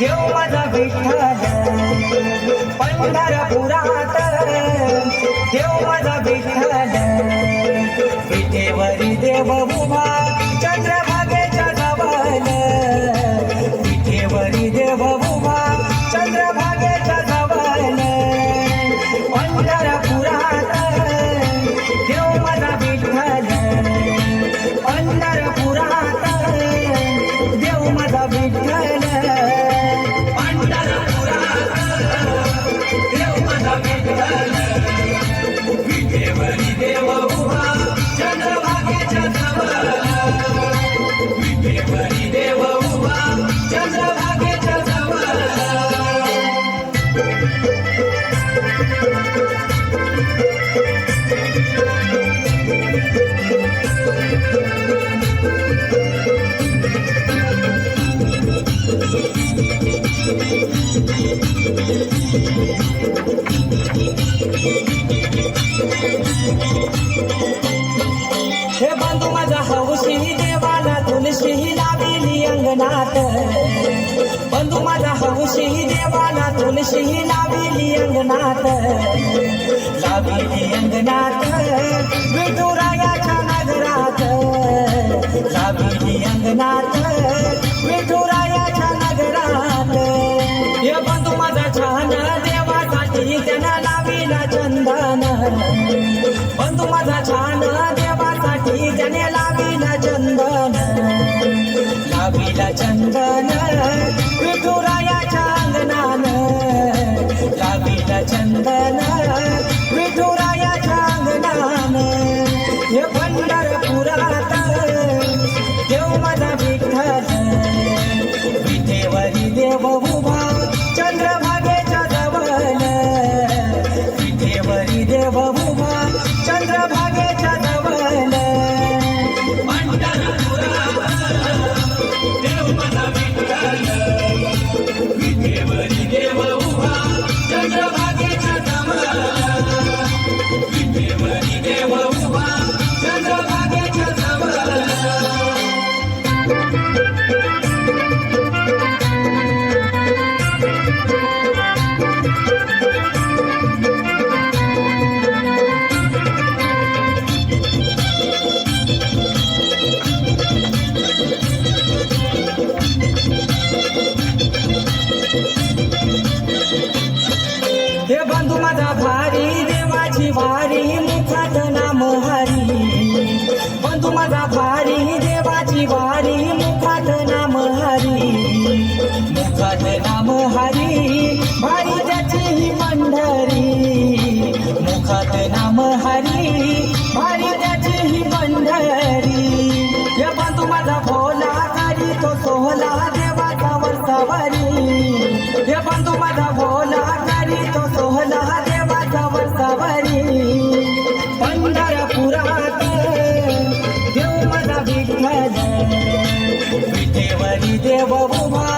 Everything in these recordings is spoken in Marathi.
देव माझा विठ्ठल पंढरपुरात. देव माझा विठ्ठल. विठ्ठल हे बांधू माझा हौशी देवाला तुलशी लाविली अंगणात. बंधू माझा हौशी देवाला तुलशी लाविली अंगणात. लाविली अंगणात विठुरायाच्या नगरात. लाविली अंगणात बंधू माझा छान देवासाठी त्याने लाविला चंदन. लावीला चंदन विठुरायाच्या अंगणान. लावीला चंदन विठेवरी मुखात नाम हरी भारी त्याची ही पंढरी हे बंधू माझा भोला करी तो सोहला देवाचा वर्षावरी हे बंधू माझा भोला करी तो सोहला देवाचा वर्षावरी पंढरपुरात देव माझा विठ्ठल. विठेवरी देव उभा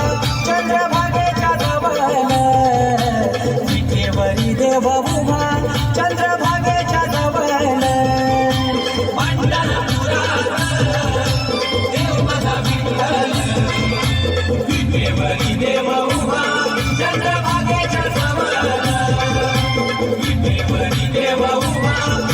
de Deus, é uma.